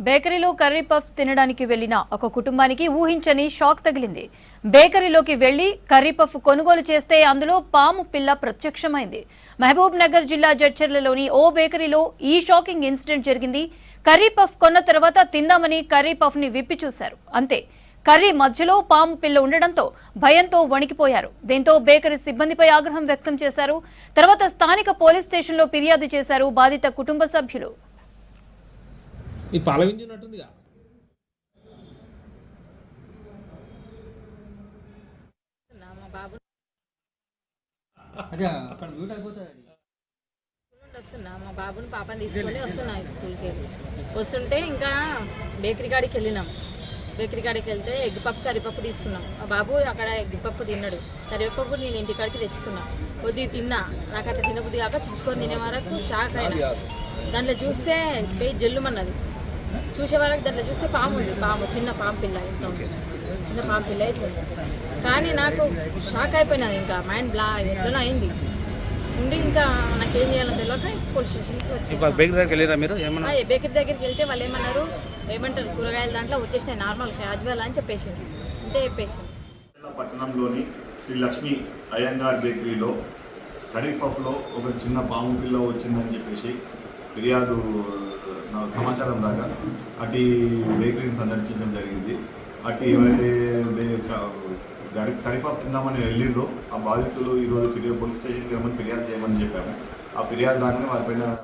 బేకరీలో curry puff తినడానికి వెళ్ళిన ఒక కుటుంబానికి ఊహించని షాక్ తగిలింది. బేకరీలోకి వెళ్ళి కర్రీ పఫ్ కొనుగోలు చేస్తే అందులో పాము పిల్ల ప్రత్యక్షమైంది. మహబూబ్ నగర్ జిల్లా జడ్చర్లలోని ఓ బేకరీలో ఈ షాకింగ్ ఇన్సిడెంట్ జరిగింది. కర్రీ పఫ్ కొన్న తర్వాత తిందామని కర్రీ పఫ్ని విప్పి చూశారు. అంతే. కర్రీ మధ్యలో పాము పిల్ల ఉండడంతో భయంతో వణికిపోయారు. దీంతో బేకరీ సిబ్బందిపై ఆగ్రహం వ్యక్తం చేశారు. తర్వాత స్థానిక పోలీస్ స్టేషన్లో ఫిర్యాదు చేశారు బాధిత కుటుంబ సభ్యులు. ఈ పాల వింజున్నట్టుందిగా నా మా బాబు అదే అక్కడ మ్యూట్ అయిపోతుంది అది. నుండి వస్తున్నా మా బాబుని పాపని తీసుకొని వస్తున్నా స్కూల్కి. వెళ్ళి వస్తుంటే ఇంకా బేకరీ కాడికి వెళ్ళినాం. బేకరీ కాడికి వెళ్తే ఎగ్ పప్పు కరిపప్పు తీసుకున్నాం. మా బాబు అక్కడ ఎగ్ పప్పు తిన్నాడు. కరివేపప్పు నేను ఇంటికాడికి తెచ్చుకున్నా. కొద్ది తిన్నా. నాకు అట్లా తినబుద్ధి కాక చుచ్చుకొని తినే వరకు షాక్ అయినా. దాంట్లో చూస్తే పోయి జల్లుమన్నది. చూసే వరకు దాంట్లో చూస్తే పాము ఉంది. పాము చిన్న పాము పిల్ల ఇంత. చిన్న పాము పిల్ల అయితే. కానీ నాకు షాక్ అయిపోయినాను ఇంకా. మైండ్ బ్లా ఎట్లనో అయింది. ఉండి ఇంకా నాకేం చేయాలో తెలియక పోలీస్ స్టేషన్కి బేకరీ దగ్గరికి వెళ్ళారా మీరు? ఏమన్నా? బేకరీ దగ్గరికి వెళ్తే వాళ్ళు ఏమన్నారు? ఏమంటారు? కూరగాయల దాంట్లో వచ్చేసినాయి నార్మల్ క్యాజువల్ అని చెప్పేసింది అంతే చెప్పేసింది పట్టణంలోని శ్రీ లక్ష్మి అయ్యంగార్ బేకరీలో కర్రీ పఫ్లో ఒక చిన్న పాము పిల్ల వచ్చిందని చెప్పేసి ఫిర్యాదు సమాచారం దాకా. అటు బేకరీని సందర్శించడం జరిగింది. అటు ఏమైతే బే- తిందామని వెళ్ళిండ్రో ఆ బాధితులు ఈరోజు ఫిర్యాదు పోలీస్ స్టేషన్కి రమ్మని ఫిర్యాదు చేయమని చెప్పాము. ఆ ఫిర్యాదు దానిని వారిపైన